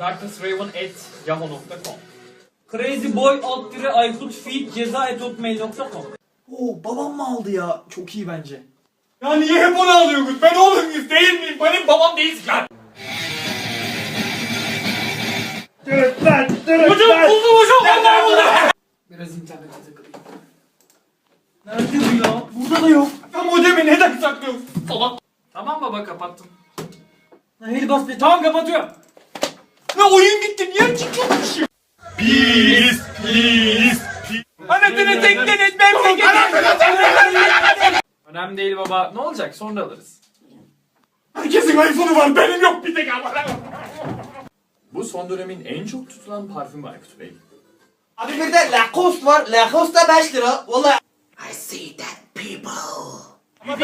crazyboyleven.yahoo.com Crazyboy alt dire Aykut feed ceza et hotmail.com Oo babam mı aldı ya? Çok iyi bence. Ya niye hep onu alıyorsunuz? Ben oğlum muyuz değil miyim? Benim babam değiliz ya. Hocam buldum hocam. Vallahi buldum. Biraz internete takılayım. Nerede bu ya? Burada da yok. Ya modemi neden saklıyorsun? Salak. Tamam baba kapattım. Hadi bas be. Tamam kapatıyorum. Ne oyun gitti niye çıkıyormuş? Biz, biz, Anasını tekten etmem Önemli değil baba. Ne olacak? Sonra alırız. Herkesin iPhone'u var. Benim yok bir tek ama. Bu son dönemin en çok tutulan parfümü Aykut Bey. Abi bir de Lacoste var. Lacoste da 5 lira. Vallahi I see that people. Ya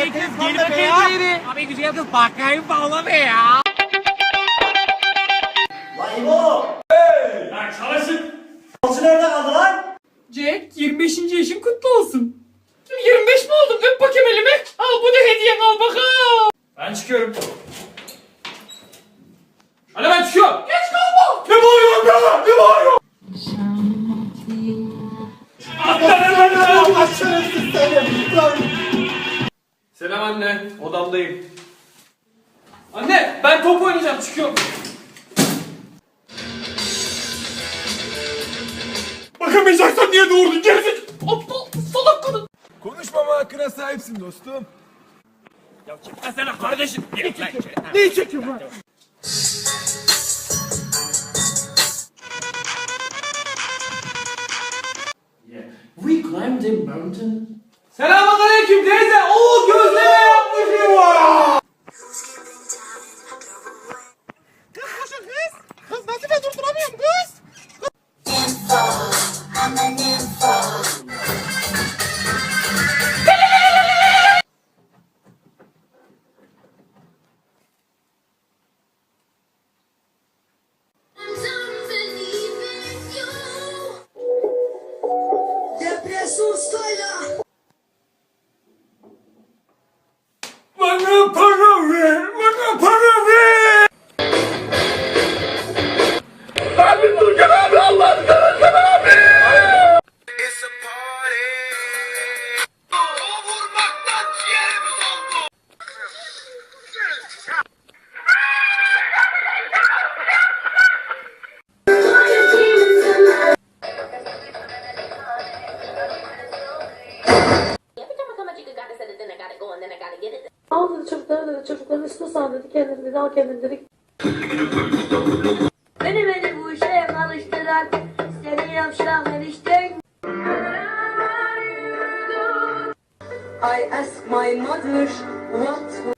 çalışın. Jack 25. yaşın kutlu olsun. 25 mi oldum? Öp bakayım elimi. Al bu da hediyen al bakalım. Ben çıkıyorum. Hadi ben çıkıyorum. Geç kalma. Ne bağırıyorsun be? Ne bağırıyorsun? Selam anne. Odamdayım. Anne ben top oynayacağım. Çıkıyorum. Bakamayacaksan niye doğurdun? Gerizek. Aptal salak kadın. Konuşmama hakkına sahipsin dostum. Mesela kardeşim. Neyi çekiyorsun lan? We climbed a mountain. Selamünaleyküm gotta go, and then I gotta get it. Al dedi çocuklara dedi çocukların üstüne sal dedi kendini dedi al kendini dedi. Beni beni bu işe alıştıran seni yavşak enişten. I ask my mother what